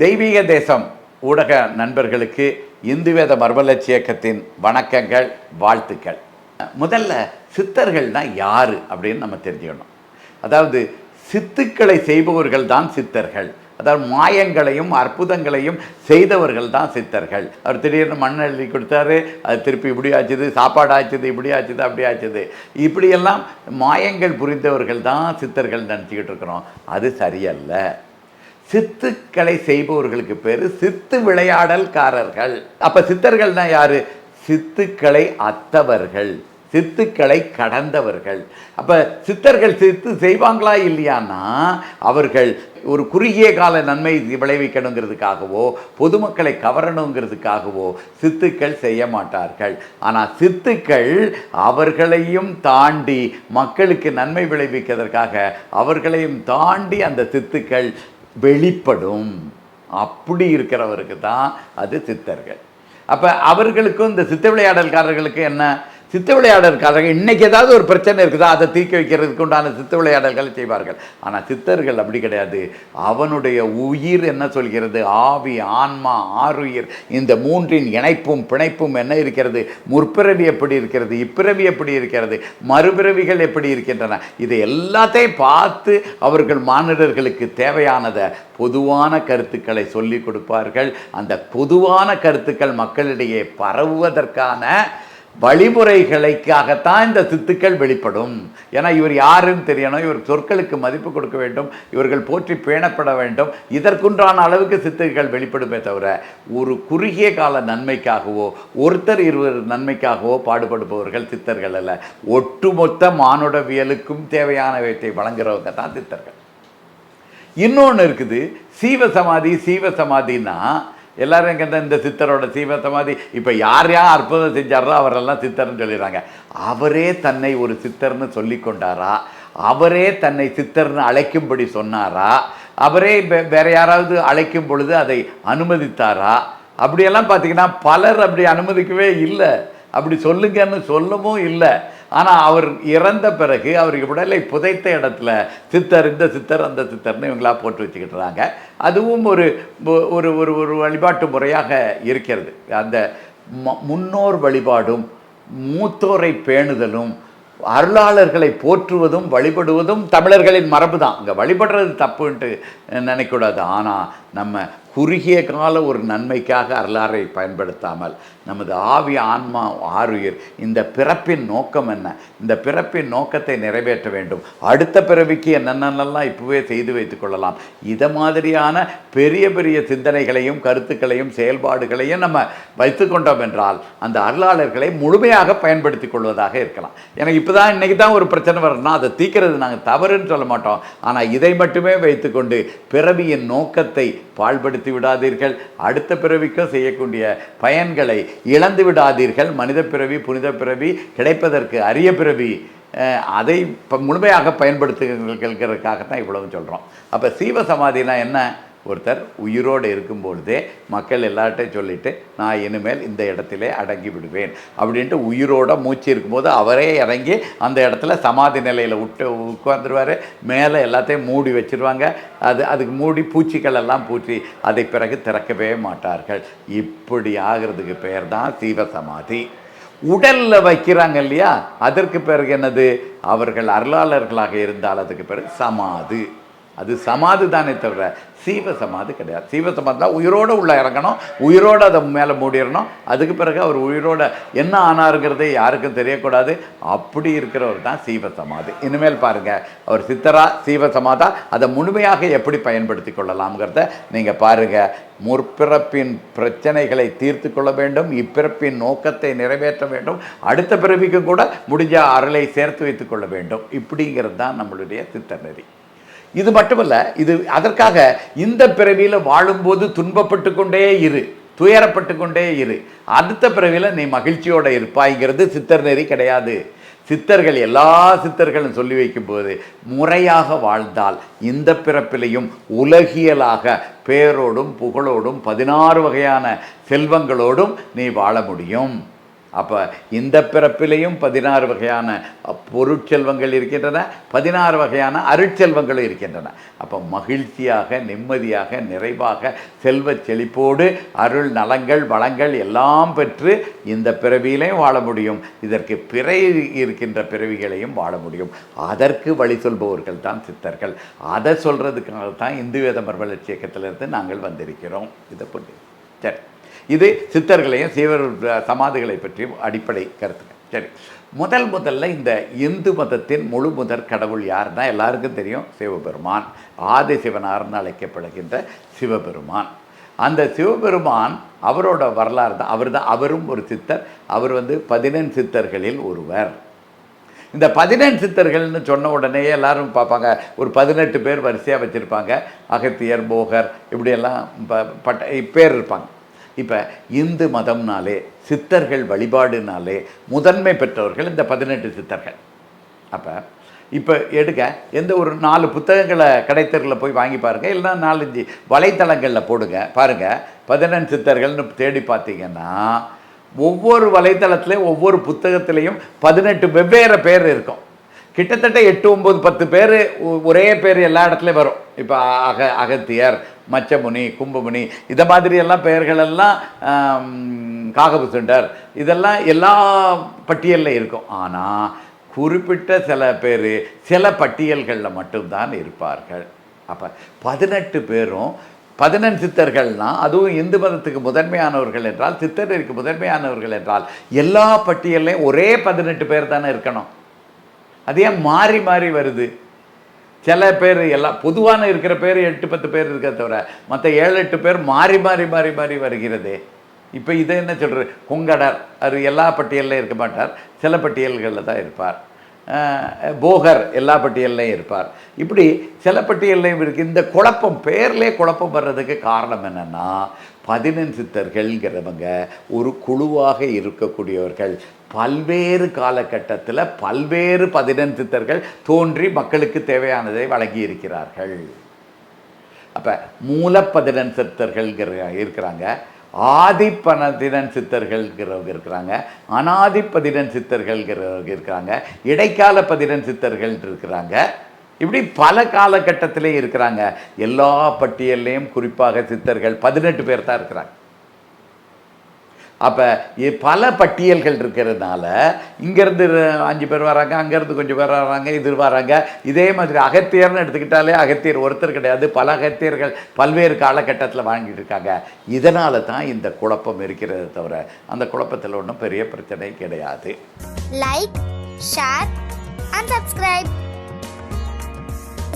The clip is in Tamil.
தெய்வீக தேசம் ஊடக நண்பர்களுக்கு இந்துவேத மர்மலட்சி இயக்கத்தின் வணக்கங்கள் வாழ்த்துக்கள். முதல்ல சித்தர்கள்னா யாரு அப்படின்னு நம்ம தெரிஞ்சுக்கணும். அதாவது சித்துக்களை செய்பவர்கள் தான் சித்தர்கள். அதாவது மாயங்களையும் அற்புதங்களையும் செய்தவர்கள் தான் சித்தர்கள். அவர் திடீர்னு மண் எழுதி கொடுத்தாரு அது திருப்பி இப்படி ஆச்சுது சாப்பாடு ஆச்சுது இப்படி ஆச்சுது அப்படி ஆச்சுது. இப்படியெல்லாம் மாயங்கள் புரிந்தவர்கள் தான் சித்தர்கள் நினச்சிக்கிட்டு இருக்கிறோம். அது சரியல்ல. சித்துக்களை செய்பவர்களுக்கு பேர் சித்து விளையாடல்காரர்கள். அப்ப சித்தர்கள்னா யாரு? சித்துக்களை அத்தவர்கள். சித்துக்களை கடந்தவர்கள். அப்ப சித்தர்கள் சித்து செய்வாங்களா இல்லையான்னா அவர்கள் ஒரு குறுகிய கால நன்மை விளைவிக்கணுங்கிறதுக்காகவோ பொதுமக்களை கவரணுங்கிறதுக்காகவோ சித்துக்கள் செய்ய மாட்டார்கள். ஆனால் சித்துக்கள் அவர்களையும் தாண்டி மக்களுக்கு நன்மை விளைவிக்கிறதற்காக அவர்களையும் தாண்டி அந்த சித்துக்கள் வெளிப்படும். அப்படி இருக்கிறவருக்கு தான் அது சித்தர்கள். அப்போ அவர்களுக்கும் இந்த சித்த விளையாடல்காரர்களுக்கு என்ன? சித்த விளையாடல்காரர்கள் இன்னைக்கு ஏதாவது ஒரு பிரச்சனை இருக்குதா? அதை தீர்க்க வைக்கிறதுக்கு உண்டான சித்த விளையாடல்களை செய்வார்கள். ஆனால் சித்தர்கள் அப்படி கிடையாது. அவனுடைய உயிர் என்ன சொல்கிறது? ஆவி ஆன்மா ஆறுயிர். இந்த மூன்றின் இணைப்பும் பிணைப்பும் என்ன இருக்கிறது? முற்பிறவி எப்படி இருக்கிறது? இப்பிறவி எப்படி இருக்கிறது? மறுபிறவிகள் எப்படி இருக்கின்றன? இதை எல்லாத்தையும் பார்த்து அவர்கள் மானிடர்களுக்கு தேவையானதை பொதுவான கருத்துக்களை சொல்லிக் கொடுப்பார்கள். அந்த பொதுவான கருத்துக்கள் மக்களிடையே பரவுவதற்கான வழிமுறைகளுக்காகத்தான் இந்த சித்துக்கள் வெளிப்படும். ஏன்னா இவர் யாருன்னு தெரியணும். இவர் சொற்களுக்கு மதிப்பு கொடுக்க வேண்டும். இவர்கள் போற்றி பேணப்பட வேண்டும். இதற்குன்றான அளவுக்கு சித்துக்கள் வெளிப்படுமே தவிர ஒரு குறுகிய கால நன்மைக்காகவோ ஒருத்தர் இருவர் நன்மைக்காகவோ பாடுபடுபவர்கள் சித்தர்கள் அல்ல. ஒட்டுமொத்த மானுடவியலுக்கும் தேவையானவற்றை வழங்குறவங்க தான் சித்தர்கள். இன்னொன்று இருக்குது. சீவ சமாதி சீவ சமாதின்னா எல்லாரும் எங்கே இந்த சித்தரோட சீவ மாதிரி இப்போ யார் யார் அற்புதம் செஞ்சாரோ அவரெல்லாம் சித்தர்னு சொல்லிடுறாங்க. அவரே தன்னை ஒரு சித்தர்னு சொல்லி கொண்டாரா அவரே தன்னை சித்தர்னு அழைக்கும்படி சொன்னாரா? அவரே வேற யாராவது அழைக்கும் பொழுது அதை அனுமதித்தாரா? அப்படியெல்லாம் பார்த்தீங்கன்னா பலர் அப்படி அனுமதிக்கவே இல்லை. அப்படி சொல்லுங்கன்னு சொல்லவும் இல்லை. ஆனால் அவர் இறந்த பிறகு அவர் உடலை புதைத்த இடத்துல சித்தர் இந்த சித்தர் அந்த சித்தர்னு இவங்களாக போட்டு வச்சுக்கிட்டுறாங்க. அதுவும் ஒரு ஒரு ஒரு ஒரு வழிபாட்டு முறையாக இருக்கிறது. அந்த முன்னோர் வழிபாடும் மூத்தோரை பேணுதலும் அருளாளர்களை போற்றுவதும் வழிபடுவதும் தமிழர்களின் மரபு தான் இங்கே வழிபடுறது தப்புன்ட்டு நினைக்கக்கூடாது. ஆனால் நம்ம குறுகிய கால ஒரு நன்மைக்காக அருளாரை பயன்படுத்தாமல் நமது ஆவி ஆன்மா ஆறுயிர். இந்த பிறப்பின் நோக்கம் என்ன? இந்த பிறப்பின் நோக்கத்தை நிறைவேற்ற வேண்டும். அடுத்த பிறவிக்கு என்னென்னலாம் இப்போவே செய்து வைத்துக் கொள்ளலாம். இதை மாதிரியான பெரிய பெரிய சிந்தனைகளையும் கருத்துக்களையும் செயல்பாடுகளையும் நம்ம வைத்துக்கொண்டோம் என்றால் அந்த அருளாளர்களை முழுமையாக பயன்படுத்திக் கொள்வதாக இருக்கலாம். எனக்கு இப்போ தான் இன்றைக்கி தான் ஒரு பிரச்சனை வரணும்னா அதை தீக்கிறது நாங்கள் தவறுன்னு சொல்ல மாட்டோம். ஆனால் இதை மட்டுமே வைத்துக்கொண்டு பிறவியின் நோக்கத்தை பாழ்படுத்தி விடாதீர்கள். அடுத்த பிறவிக்கும் செய்யக்கூடிய பயன்களை இழந்து விடாதீர்கள். மனித பிறவி புனித பிறவி கிடைப்பதற்கு அரிய பிறவி. அஹ், அதை இப்போ முழுமையாக பயன்படுத்துகிறதுக்காகத்தான் இவ்வளவு சொல்கிறோம் அப்போ சீவ சமாதினா என்ன? ஒருத்தர் உயிரோடு இருக்கும்பொழுதே மக்கள் எல்லார்ட்டையும் சொல்லிட்டு நான் இனிமேல் இந்த இடத்திலே அடங்கி விடுவேன். அப்படின்ட்டு உயிரோட மூச்சு இருக்கும்போது அவரே இறங்கி அந்த இடத்துல சமாதி நிலையில் விட்டு உட்காந்துருவார் மேலே எல்லாத்தையும் மூடி வச்சிருவாங்க. அது அதுக்கு மூடி பூச்சிகள் எல்லாம் பூச்சி அதை பிறகு திறக்கவே மாட்டார்கள். இப்படி ஆகிறதுக்கு பெயர் தான் சீவ சமாதி. வைக்கிறாங்க இல்லையா? அதற்கு பிறகு என்னது? அவர்கள் அருளாளர்களாக இருந்தால் அதுக்கு பிறகு சமாது. அது சமாதி தானே தவிர சீவ சமாதி கிடையாது. சீவ சமாதி தான் உயிரோடு உள்ளே இறங்கணும் உயிரோடு அதை மேலே மூடிடணும். அதுக்கு பிறகு அவர் உயிரோட என்ன ஆனாருங்கிறதே யாருக்கும் தெரியக்கூடாது. அப்படி இருக்கிறவர் தான் சீவ சமாதி. இனிமேல் பாருங்கள் அவர் சித்தரா சீவ சமாதா அதை முழுமையாக எப்படி பயன்படுத்தி கொள்ளலாம்ங்கிறத நீங்கள் பாருங்க. முற்பிறப்பின் பிரச்சனைகளை தீர்த்து கொள்ள வேண்டும் இப்பிறப்பின் நோக்கத்தை நிறைவேற்ற வேண்டும் அடுத்த பிறவிக்கும் கூட முடிஞ்ச அருளை சேர்த்து வைத்துக்கொள்ள வேண்டும். இப்படிங்கிறது தான் நம்மளுடைய சித்த நெறி இது மட்டுமல்ல இது அதற்காக இந்த பிறவியில் வாழும்போது துன்பப்பட்டு கொண்டே இரு துயரப்பட்டு கொண்டே இரு. அடுத்த பிறவியில் நீ மகிழ்ச்சியோடு இருப்பாய்ங்கிறது சித்தர் நெறி கிடையாது. சித்தர்கள் எல்லா சித்தர்களும் சொல்லி வைக்கும்போது முறையாக வாழ்ந்தால் இந்த பிறப்பிலையும் உலகியலாக பேரோடும் புகழோடும் பதினாறு வகையான செல்வங்களோடும் நீ வாழ முடியும். அப்போ இந்த பிறப்பிலையும் பதினாறு வகையான பொருட்செல்வங்கள் இருக்கின்றன பதினாறு வகையான அருட்செல்வங்களும் இருக்கின்றன. அப்போ மகிழ்ச்சியாக நிம்மதியாக நிறைவாக செல்வச் செழிப்போடு அருள் நலங்கள் வளங்கள் எல்லாம் பெற்று இந்த பிறவியிலையும் வாழ முடியும். இதற்கு பிறை இருக்கின்ற பிறவிகளையும் வாழ முடியும். அதற்கு வழி சொல்பவர்கள் தான் சித்தர்கள். அதை சொல்கிறதுக்காக தான் இந்து வேத மறுமலர்ச்சி இயக்கத்திலிருந்து நாங்கள் வந்திருக்கிறோம். இதை பண்ணி சரி. இது சித்தர்களையும் சீவர் சமாதிகளை பற்றியும் அடிப்படை கருத்துக்கள் சரி. முதல் முதல்ல இந்த இந்து மதத்தின் முழு முதற் கடவுள் யாருன்னா எல்லாருக்கும் தெரியும். சிவபெருமான். ஆதி சிவனார்னு அழைக்கப்படுகின்ற சிவபெருமான். அந்த சிவபெருமான் அவரோட வரலாறு தான். அவர் தான் அவரும் ஒரு சித்தர். அவர் வந்து பதினெண் சித்தர்களில் ஒருவர். இந்த பதினெண் சித்தர்கள்னு சொன்ன உடனே எல்லாரும் பார்ப்பாங்க. ஒரு பதினெட்டு பேர் வரிசையாக வச்சுருப்பாங்க. அகத்தியர் போகர் இப்படியெல்லாம் ப பட்ட பேர் இருப்பாங்க. இப்போ இந்து மதம்னாலே சித்தர்கள் வழிபாடுனாலே முதன்மை பெற்றவர்கள் இந்த பதினெட்டு சித்தர்கள். அப்போ இப்போ எடுக்க எந்த ஒரு நாலு புத்தகங்களை கடைத்தரில் போய் வாங்கி பாருங்கள் இல்லைன்னா நாலஞ்சு வலைத்தளங்களில் போடுங்க பாருங்கள் பதினெண்டு சித்தர்கள்னு தேடி பார்த்தீங்கன்னா ஒவ்வொரு வலைத்தளத்துலேயும் ஒவ்வொரு புத்தகத்துலேயும் பதினெட்டு வெவ்வேறு பேர் இருக்கும். கிட்டத்தட்ட எட்டு ஒம்பது பத்து பேர் ஒரே பேர் எல்லா இடத்துலையும் வரும். இப்போ அக அகத்தியர் மச்சமுனி கும்பமுனி இதை மாதிரியெல்லாம் பெயர்களெல்லாம் காகபுசுண்டர். இதெல்லாம் எல்லா பட்டியலில் இருக்கும். ஆனால் குறிப்பிட்ட சில பேர் சில பட்டியல்களில் மட்டும்தான் இருப்பார்கள். அப்போ பதினெட்டு பேரும் பதினெண் சித்தர்கள்னா அதுவும் இந்து மதத்துக்கு முதன்மையானவர்கள் என்றால் சித்தருக்கு முதன்மையானவர்கள் என்றால் எல்லா பட்டியல்லையும் ஒரே பதினெட்டு பேர் தானே இருக்கணும். அது ஏன் மாறி மாறி வருது. சில பேர் எல்லாம் பொதுவான இருக்கிற பேர் எட்டு பத்து பேர் இருக்க தவிர மற்ற ஏழு எட்டு பேர் மாறி மாறி மாறி மாறி வருகிறதே. இப்போ இதை என்ன சொல்கிறது கொங்கடர் அது எல்லா பட்டியலில் இருக்க மாட்டார். சில பட்டியல்களில் தான் இருப்பார். போகர் எல்லா பட்டியல்லையும் இருப்பார். இப்படி சில பட்டியல்லையும் இருக்குது இந்த குழப்பம் பேர்லேயே குழப்பம் வர்றதுக்கு காரணம் என்னென்னா பதினெண் சித்தர்கள்ங்கிறவங்க ஒரு குழுவாக இருக்கக்கூடியவர்கள். பல்வேறு காலகட்டத்தில் பல்வேறு பதினெண் சித்தர்கள் தோன்றி மக்களுக்கு தேவையானதை வழங்கி இருக்கிறார்கள். அப்போ மூலப்பதினன் சித்தர்கள்ங்கிற இருக்கிறாங்க. ஆதிப்பதினன் சித்தர்கள்ங்கிறவங்க இருக்கிறாங்க. அனாதிப்பதினன் சித்தர்கள்ங்கிறவங்க இருக்கிறாங்க. இடைக்கால பதினன் சித்தர்கள் இருக்கிறாங்க. இப்படி பல காலகட்டத்திலே இருக்கிறாங்க. எல்லா பட்டியல்லையும் குறிப்பாக சித்தர்கள் பதினெட்டு பேர் தான் இருக்கிறாங்க. அப்போ பல பட்டியல்கள் இருக்கிறதுனால இங்கேருந்து அஞ்சு பேர் வராங்க அங்கேருந்து கொஞ்சம் பேர் வராங்க இது வராங்க. இதே மாதிரி அகத்தியர்னு எடுத்துக்கிட்டாலே அகத்தியர் ஒருத்தர் கிடையாது. பல அகத்தியர்கள் பல்வேறு காலகட்டத்தில் வாங்கிட்டு இருக்காங்க. இதனால தான் இந்த குழப்பம் இருக்கிறது தவிர அந்த குழப்பத்தில் ஒன்றும் பெரிய பிரச்சனை கிடையாது. Like share and subscribe